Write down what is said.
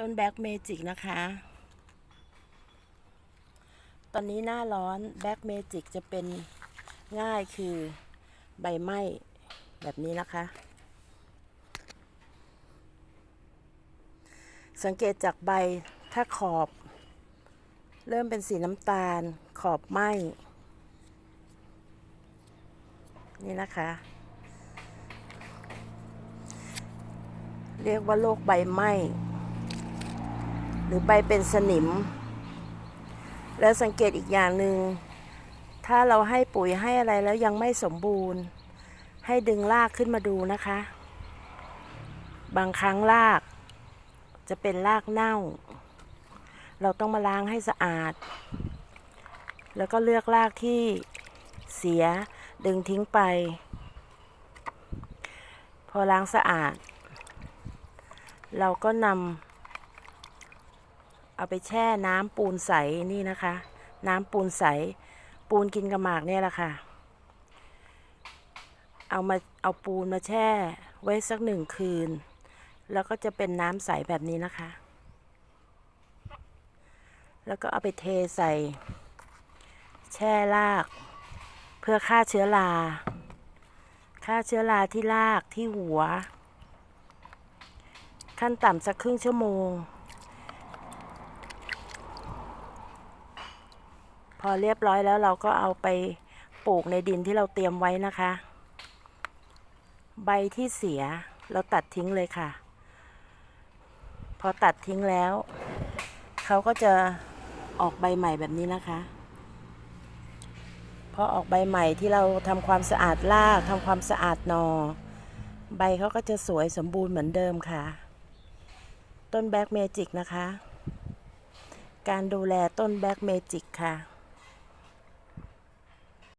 ต้นแบ็กเมจิกนะคะ ตอนนี้หน้าร้อนแบ็กเมจิกจะเป็นง่ายคือใบไหม้แบบนี้นะคะ สังเกตจากใบถ้าขอบ เริ่มเป็นสีน้ำตาล ขอบไหม้นี่นะคะ เรียกว่าโรคใบไหม้ หรือใบเป็นสนิม แล้วสังเกตอีกอย่างหนึง่งถ้าเราให้ปุ๋ยให้อะไรแล้วยังไม่สมบูรณ์ ให้ดึงรากขึ้นมาดูนะคะ บางครั้งราก จะเป็นรากเน่า เราต้องมาล้างให้สะอาด แล้วก็เลือกรากที่เสียดึงทิ้งไป พอล้างสะอาด เราก็นำ เอาไปแช่น้ำปูนใสนี่นะคะ น้ำปูนใส ปูนกินกระหมากเนี่ยแหละค่ะ เอามาเอาปูนมาแช่ไว้สักหนึ่งคืน แล้วก็จะเป็นน้ำใสแบบนี้นะคะ แล้วก็เอาไปเทใส่ แช่ราก เพื่อฆ่าเชื้อราฆ่าเชื้อราที่รากที่หัว ขั้นต่ำสักครึ่งชั่วโมง อเรียบร้อยแล้วเราก็เอาไปปลูกในดินที่เราเตรียมไว้นะคะ ใบที่เสียเราตัดทิ้งเลยค่ะ พอตัดทิ้งแล้ว เขาก็จะออกใบใหม่แบบนี้นะคะ พอออกใบใหม่ที่เราทำความสะอาดรากทำความสะอาดนอ ใบเขาก็จะสวยสมบูรณ์เหมือนเดิมค่ะ ต้นแบ็กเมจิกนะคะ การดูแลต้นแบ็กเมจิกค่ะ